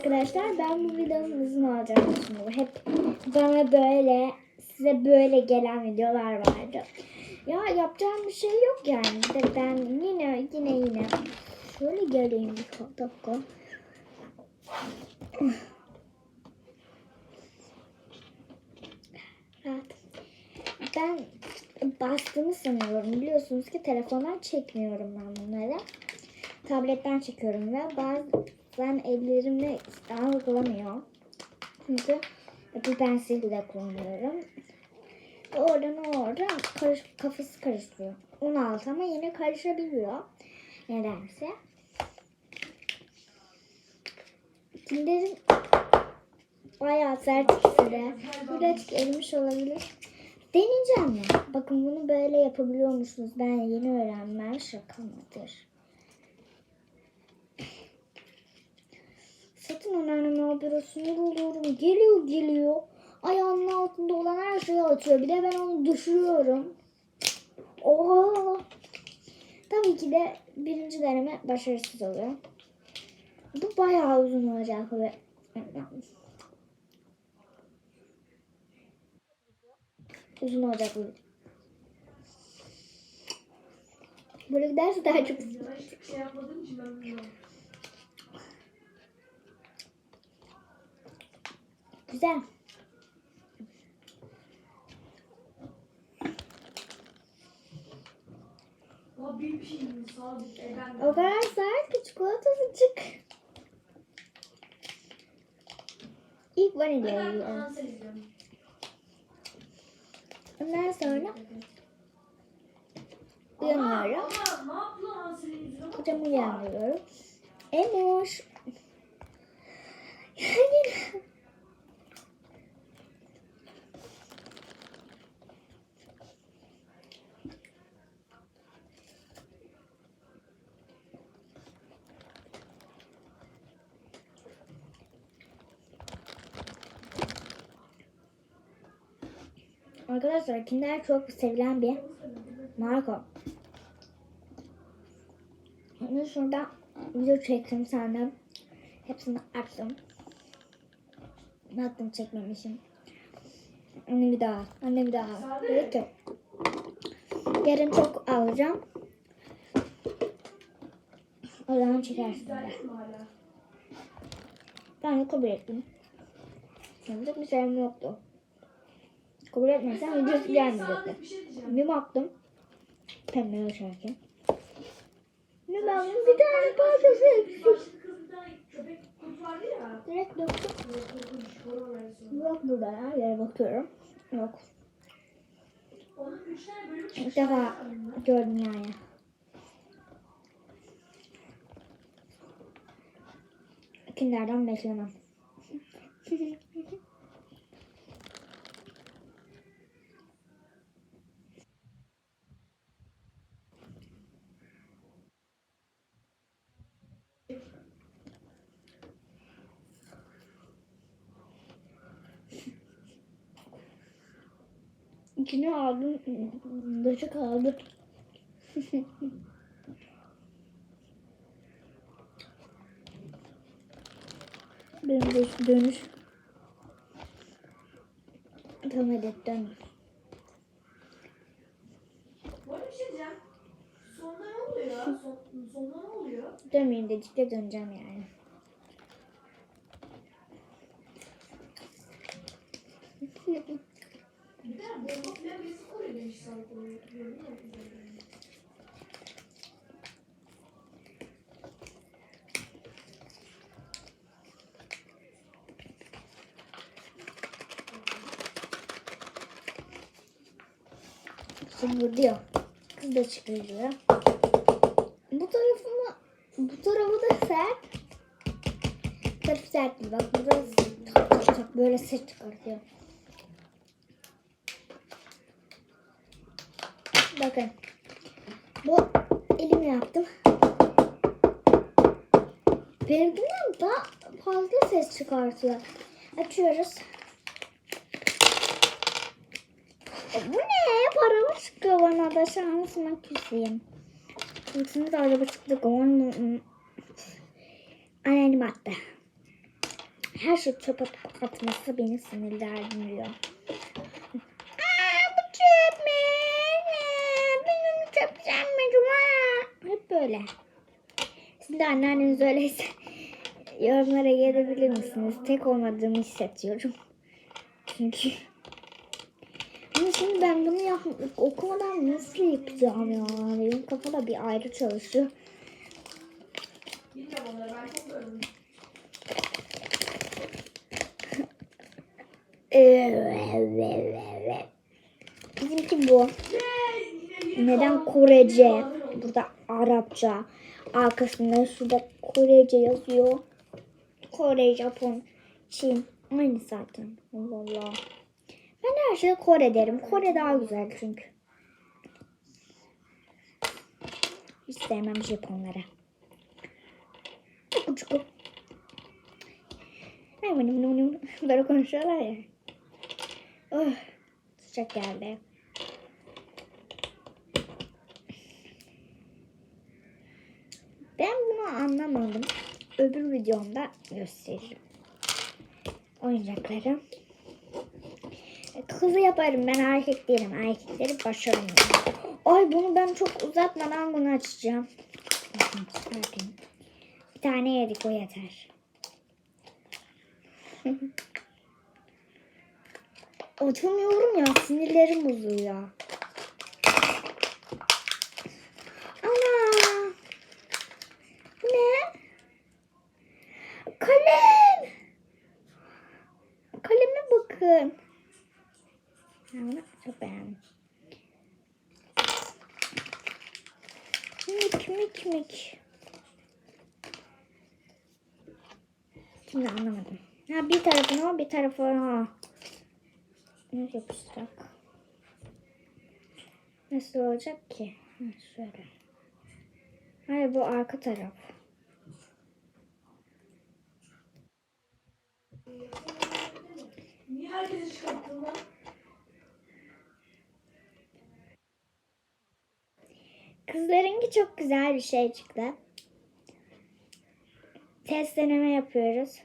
arkadaşlar ben bu videonun uzun olacağını düşünüyorum. Hep bana böyle size böyle gelen videolar vardı. Ya yapacağım bir şey yok yani. De ben yine yine yine şöyle geleyim bir dakika. Evet. Ben bastığını sanıyorum. Biliyorsunuz ki telefondan çekmiyorum ben bunları. Tabletten çekiyorum ve bazen ellerimle algılamıyor. Çünkü Apple Pencil ile kullanıyorum. Oradan oradan karış, kafası karışıyor. 16 ama yine karışabiliyor. Nedense. Kinder'in bayağı sert ikisi. Birazcık erimiş olabilir. Deneyeceğim ya. Bakın bunu böyle yapabiliyormuşsunuz. Ben yeni öğrenmem şaka mıdır? Satın önemli bürosunu buluyorum. Geliyor geliyor. Ayağının altında olan her şeyi atıyor. Bir de ben onu düşürüyorum. Oha. Tabii ki de birinci deneme başarısız oluyor. Bu bayağı uzun olacak ve uzun olacak bu. Böyle giderse daha çok Şey yapmadığım güzel. Şey ben O kadar sert ki çikolatası çık. İlk vanilya yiyorum. Ondan sonra uyanıyorum. Kocamı uyandırıyorum. Emoş. Yani Arkadaşlar Kinder çok sevilen bir marka. Şimdi şurada video çektim senden. Hepsini attım. Attım çekmemişim. Anne bir daha. Anne bir daha. Peki. Yarın çok alacağım. O zaman çekersin. Ben de kabul ettim. Şimdi bir şeyim yoktu. Kabul etmezsem videosu gelmeyecekti. bir şey. Bir baktım. Pembe yaşarken. Ne ben bir tane parçası eksik. Direkt döktüm. Yok burada ya. Yere bakıyorum. Yok. İlk defa gördüm yani. Kinlerden beklemem. İkini aldım. Dışı kaldı. Benim dönüş. dönüş. Tamam hadi dön. Sonunda ne oluyor? Son, sonunda ne oluyor? Dönmeyeyim dedikçe döneceğim yani. Bir de bomba filan birisi koruyor demiş olarak. Gördün mü? Şimdi diyor. Kız da çıkarıyor. Bu tarafımı bu tarafı da sert. Tarafı sert değil. Bak burası tak tak tak böyle ses çıkartıyor. Bakın. Bu elimle yaptım. Benimkinden daha fazla ses çıkartıyor. Açıyoruz. E, bu ne? Paramı çıkıyor bana da şansıma küseyim. İkisini de araba çıktı. Önemli madde. her şey çöp atıp atması beni sinirlendiriyor. Aa, bu çöp mü? Ne? Benim çöp sevmedim ha. Hep böyle. Siz de anneanneniz öyleyse yorumlara gelebilir misiniz? Tek olmadığımı hissediyorum. Çünkü ama şimdi ben bunu yap okumadan nasıl yapacağım ya? Benim kafada bir ayrı çalışıyor. Bizimki bu. Neden Korece? Burada Arapça. Arkasında şurada Korece yazıyor. Kore, Japon, Çin. Aynı zaten. Allah Allah. Ben her şeyi Kore derim. Kore daha güzel çünkü. Hiç sevmem Japonları. Vını vını. Böyle konuşuyorlar ya. Oh, sıcak geldi. Bunu anlamadım. Öbür videomda gösteririm. Oyuncakları. Kızı yaparım ben erkek değilim. Erkekleri başaramıyorum. Ay bunu ben çok uzatmadan bunu açacağım. Bakın. Bir tane yedik o yeter. Açamıyorum ya sinirlerim bozuyor. Ana! Bu ne? Kalem! Kaleme bakın. Ben bunu çok beğendim. Mik mik mik. Şimdi anlamadım. Ha bir tarafına o bir tarafına o. Ne yapıştırak? Nasıl olacak ki? Ha, şöyle. Hayır bu arka taraf. Niye herkesi çıkarttın lan? Kızlarınki çok güzel bir şey çıktı. Test deneme yapıyoruz.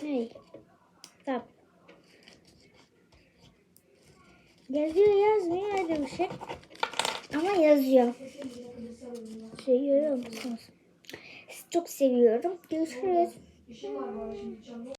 Hey. Stop. Yazıyor yazmıyor öyle bir şey. Ama yazıyor. Şey görüyor musunuz? Çok seviyorum. Görüşürüz.